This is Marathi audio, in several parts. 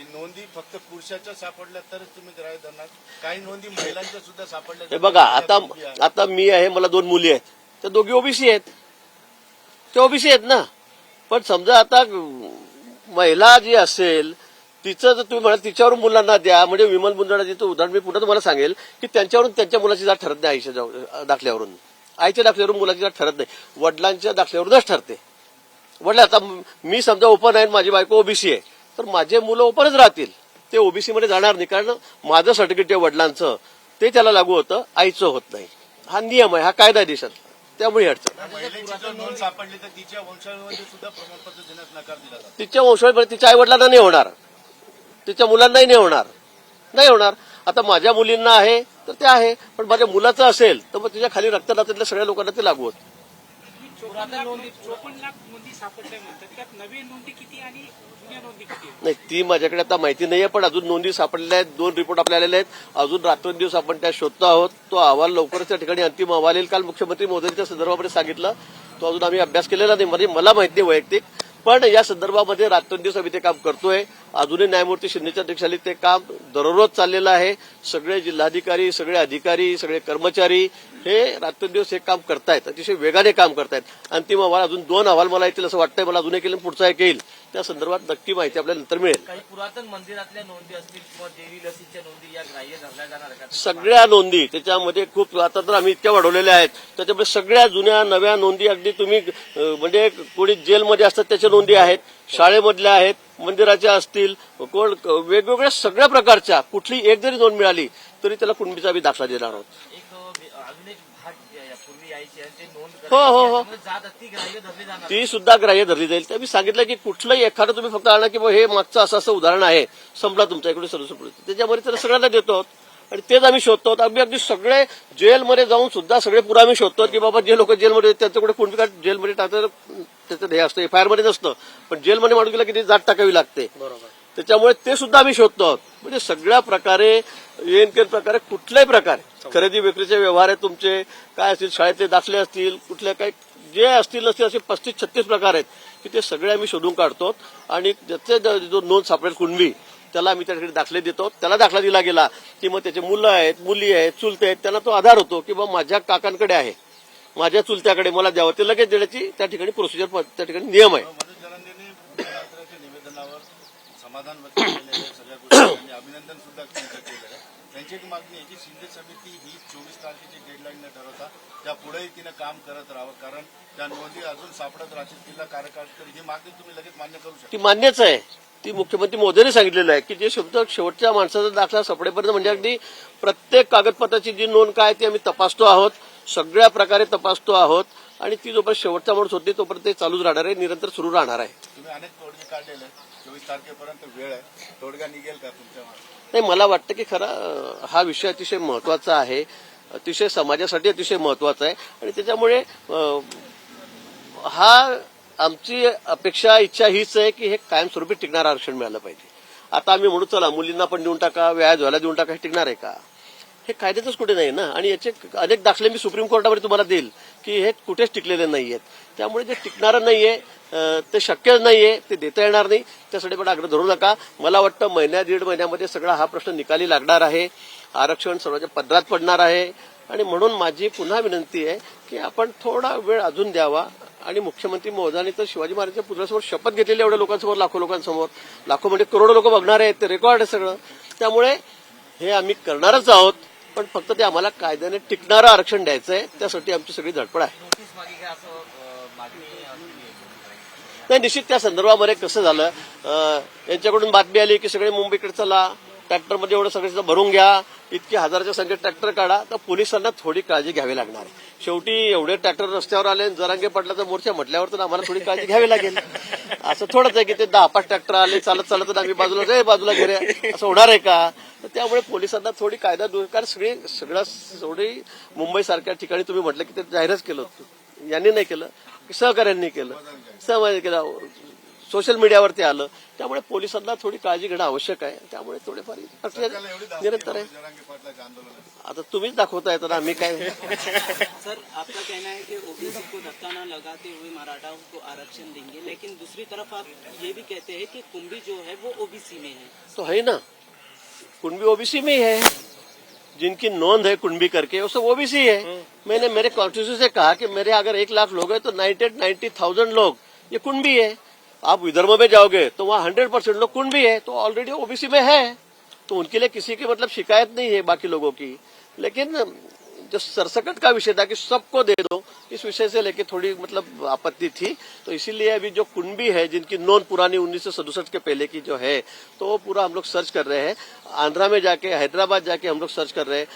की नोंदी फक्त पुरुषाच्या सापडल्या तरच तुम्ही ग्राह्य धरणार. काही नोंदी महिलांच्या सुद्धा सापडल्या हे बघा आता. आता मी आहे मला दोन मुली आहेत. त्या दोघी ओबीसी आहेत. त्या ओबीसी आहेत ना. पण समजा आता महिला जी असेल तिचं जर तुम्ही म्हणाल तिच्यावरून मुलांना द्या म्हणजे विमल मुंदडाचं उदाहरण मी पुन्हा तुम्हाला सांगेल की त्यांच्यावरून त्यांच्या मुलाची जात ठरत नाही आईच्या दाखल्यावरून. आईच्या दाखल्यावरून मुलाची जात ठरत नाही. वडिलांच्या दाखल्यावरूनच ठरते. वडील आता मी समजा ओपन आहे माझी बायको ओबीसी आहे. तर माझे मुलं ओपनच राहतील. ते ओबीसी मध्ये जाणार नाही कारण माझं सर्टिफिकेट वडिलांचं ते त्याला लागू होतं आईचं होत नाही. हा नियम आहे हा कायदा आहे देशात. त्यामुळे अडचण सापडली तर तिच्या वंशावळीमध्ये तिच्या वंशवाळीमध्ये तिच्या आई वडिलांना नाही होणार. तिच्या मुलांनाही नाही होणार. नाही होणार. आता माझ्या मुलींना आहे तर ते आहे. पण माझ्या मुलाचं असेल तर मग तिच्या खाली रक्तदात्यातल्या सगळ्या लोकांना ते लागू होतं. नाही ती माझ्याकडे आता माहिती नाहीये पण अजून नोंदी सापडलेल्या आहेत दोन रिपोर्ट आपल्या आलेले आहेत. अजून रात्रंदिवस आपण त्या शोधतो आहोत. तो अहवाल लवकरच त्या ठिकाणी अंतिम अहवाल येईल. काल मुख्यमंत्री मोदींच्या संदर्भामध्ये सांगितलं. तो अजून आम्ही अभ्यास केलेला नाही म्हणजे मला माहिती नाही वैयक्तिक. पण या संदर्भामध्ये रात्रंदिवस आम्ही ते काम करतोय. अजूनही न्यायमूर्ती शिंदेच्या अध्यक्षाली ते काम दररोज चाललेलं आहे. सगळे जिल्हाधिकारी सगळे अधिकारी सगळे कर्मचारी हे रात्रंदिवस हे काम करतायत. अतिशय वेगाने काम करतायत. अंतिम अहवाल अजून दोन अहवाल मला येतील असं वाटतंय. मला अजून एक येईल पुढचा एक येईल. त्या संदर्भात नक्की माहिती आपल्याला नंतर मिळेल. काही पुरातन मंदिरातल्या नोंदी असतील किंवा देवी लसीच्या नोंदी या ग्राह्य धरल्या जाणार का? सगळ्या नोंदी त्याच्यामध्ये खूप आता तर आम्ही इतक्या वाढवलेल्या आहेत. त्याच्यामध्ये सगळ्या जुन्या नव्या नोंदी अगदी तुम्ही म्हणजे कोणी जेलमध्ये असतात त्याच्या नोंदी आहेत. शाळेमधल्या आहेत. मंदिराच्या असतील कोण वेगवेगळ्या सगळ्या प्रकारच्या कुठली एक जरी नोंद मिळाली तरी त्याला कुणबीचा आम्ही दाखला देणार आहोत. बे- हो, हो, हो. ती सुद्धा ग्राह्य धरली जाईल. तर मी सांगितलं की कुठलंही एखादं तुम्ही फक्त आणा की हे मागचं असं असं उदाहरण आहे. संपला तुमच्या इकडे सर्व त्याच्यामध्ये तर सगळ्यांना देतो. आणि तेच आम्ही शोधतो. आम्ही अगदी सगळे जेलमध्ये जाऊन सुद्धा सगळे पुरा आम्ही शोधतो की बाबा जे लोक जेलमध्ये त्यांच्याकडे कोणती काय जेलमध्ये टाकतात त्याचं हे असतं एफ आयमध्ये नसतं. पण जेलमध्ये माणूस गेला की ती जात टाकावी लागते. त्याच्यामुळे ते सुद्धा आम्ही शोधतो. आहोत म्हणजे सगळ्या प्रकारे येन केन प्रकारे कुठल्याही प्रकारे. खरेदी विक्रीचे व्यवहार आहेत तुमचे काय असतील शाळेतले दाखले असतील कुठल्या काही जे असतील नसतील असे पस्तीस छत्तीस प्रकार आहेत की ते सगळे आम्ही शोधून काढतो. आणि ज्याचे ज- जो नोंद सापडेल कुणबी त्याला आम्ही त्या ठिकाणी दाखले देतो. त्याला दाखला दिला गेला की मग त्याचे मुलं आहेत मुली आहेत चुलते आहेत त्यांना तो आधार होतो की बाबा माझ्या काकांकडे आहे. माझ्या चुलत्याकडे मला द्यावं. ते लगेच देण्याची त्या ठिकाणी प्रोसिजर त्या ठिकाणी नियम आहे. अभिनंदन सुद्धा त्यांचं एक मागणी आहे की शिंदे समिती ही चोवीस तारखेची डेडलाईन न ठरवता त्या पुढेही तिनं काम करत राहावं. कारण त्या नोंदी अजून सापडत राहतील तिला कार्यकाळ तरी ही मागणी तुम्ही लगेच मान्य करू शकता. ती मान्यच आहे. ती मुख्यमंत्री मोदींनी सांगितलेलं आहे की जे शब्द शेवटच्या माणसाचा दाखला सापडेपर्यंत म्हणजे अगदी प्रत्येक कागदपत्राची जी नोंद काय ती आम्ही तपासतो आहोत सगळ्या प्रकारे तपासतो आहोत आणि ती जोपर्यंत शेवटचा माणूस होती तोपर्यंत ते चालूच राहणार आहे निरंतर सुरू राहणार आहे. तुम्ही अनेक तोडगे काढलेले आहेत. चोवीस तारखेपर्यंत वेळ आहे. तोडगा निघेल का तुमच्या मागे? नाही मला वाटतं की खरा हा विषय अतिशय महत्त्वाचा आहे. अतिशय समाजासाठी अतिशय महत्त्वाचा आहे. आणि त्याच्यामुळे हा आमची अपेक्षा इच्छा हीच आहे की हे कायमस्वरूपी टिकणारं आरक्षण मिळालं पाहिजे. आता आम्ही म्हणू चला मुलींना पण देऊन टाका व्याज व्हायला देऊन टाका हे टिकणार आहे का? हे कायद्यातच कुठे नाही ना? आणि याचे अनेक दाखले मी सुप्रीम कोर्टामध्ये तुम्हाला देईल की हे कुठेच टिकलेले नाहीयेत. त्यामुळे जे टिकणारं नाहीये ते शक्य नाहीये ते देता येणार नाही. त्यासाठी पण आग्रह धरू नका. मला वाटतं महिन्या दीड महिन्यामध्ये सगळा हा प्रश्न निकाली लागणार आहे. आरक्षण सर्वांच्या पदरात पडणार आहे. आणि म्हणून माझी पुन्हा विनंती आहे की आपण थोडा वेळ अजून द्यावा. आणि मुख्यमंत्री महोदयांनी तर शिवाजी महाराजांच्या पुतळ्यासमोर शपथ घेतलेली एवढ्या लोकांसमोर लाखो लोकांसमोर. लाखो म्हणजे करोडो लोक बघणार आहेत ते रेकॉर्ड आहे सगळं. त्यामुळे हे आम्ही करणारच आहोत पण फक्त ते आम्हाला कायद्याने टिकणारं आरक्षण द्यायचं आहे त्यासाठी आमची सगळी धडपड आहे. नाही निश्चित त्या संदर्भामध्ये कसं झालं यांच्याकडून बातमी आली की सगळे मुंबईकडे चला ट्रॅक्टरमध्ये एवढं सगळं भरून घ्या. इतकी हजाराच्या संख्येत ट्रॅक्टर काढा तर पोलिसांना थोडी काळजी घ्यावी लागणार आहे. शेवटी एवढे ट्रॅक्टर रस्त्यावर आले आणि जरांगे पडल्याचा मोर्चा म्हटल्यावर तर आम्हाला थोडी काळजी घ्यावी लागेल. असं थोडंच आहे की ते दहा पाच ट्रॅक्टर आले चालत चालत तर आम्ही बाजूला जाय बाजूला घेरे असं होणार आहे का? तर त्यामुळे पोलिसांना थोडी कायदा दूर कारण सगळी सगळं थोडी मुंबई सारख्या ठिकाणी तुम्ही म्हटलं की ते जाहीरच केलं यांनी नाही केलं. सहकार्यांनी केलं. सहकार्याने केलं. सोशल मीडियावरती आलं त्यामुळे पोलिसांना थोडी काळजी घेणं आवश्यक आहे. त्यामुळे थोडेफार निरंतर आहे आता तुम्हीच दाखवताय तर आम्ही काय? सर आपका कहना है कि ओबीसी को धक्का न लगाते हुए मराठाओं को आरक्षण देंगे लेकिन दूसरी तरफ़ आप ये भी कहते हैं कि कुंभी जो है वो ओबीसी में है। तो है ना। कुंबी ओबीसी में ही है। जिनकी नोंद है कुंबी करके वो सब ओबीसी है। मैंने मेरे कॉन्स्टिट्यूशन से कहा कि मेरे अगर एक लाख लोग हैं तो नाइन्टी नाइन्टी थाउज़ेंड लोग ये कुंबी है। आप विदर्भ में जाओगे तो वहाँ हंड्रेड परसेंट लोग कुंड भी है तो ऑलरेडी ओबीसी में है। तो उनके लिए किसी की मतलब शिकायत नहीं है बाकी लोगों की। लेकिन जो सरसकट का विषय था कि सबको दे दो, इस विषय से लेके थोड़ी मतलब आपत्ति थी। तो इसीलिए अभी जो कुंबी है, जिनकी नॉन पुरानी उन्नीस के पहले की जो है तो वो पूरा हम लोग सर्च कर रहे हैं। आंध्रा में जाके, हैदराबाद जाके हम लोग सर्च कर रहे हैं।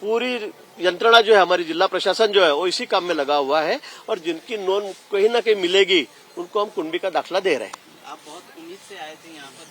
पूरी यंत्रणा जो है हमारी जिला प्रशासन जो है वो इसी काम में लगा हुआ है और जिनकी नोंद कहीं ना कहीं मिलेगी उनको हम कुंडी का दाखला दे रहे हैं। आप बहुत उम्मीद से आए थे यहाँ पर।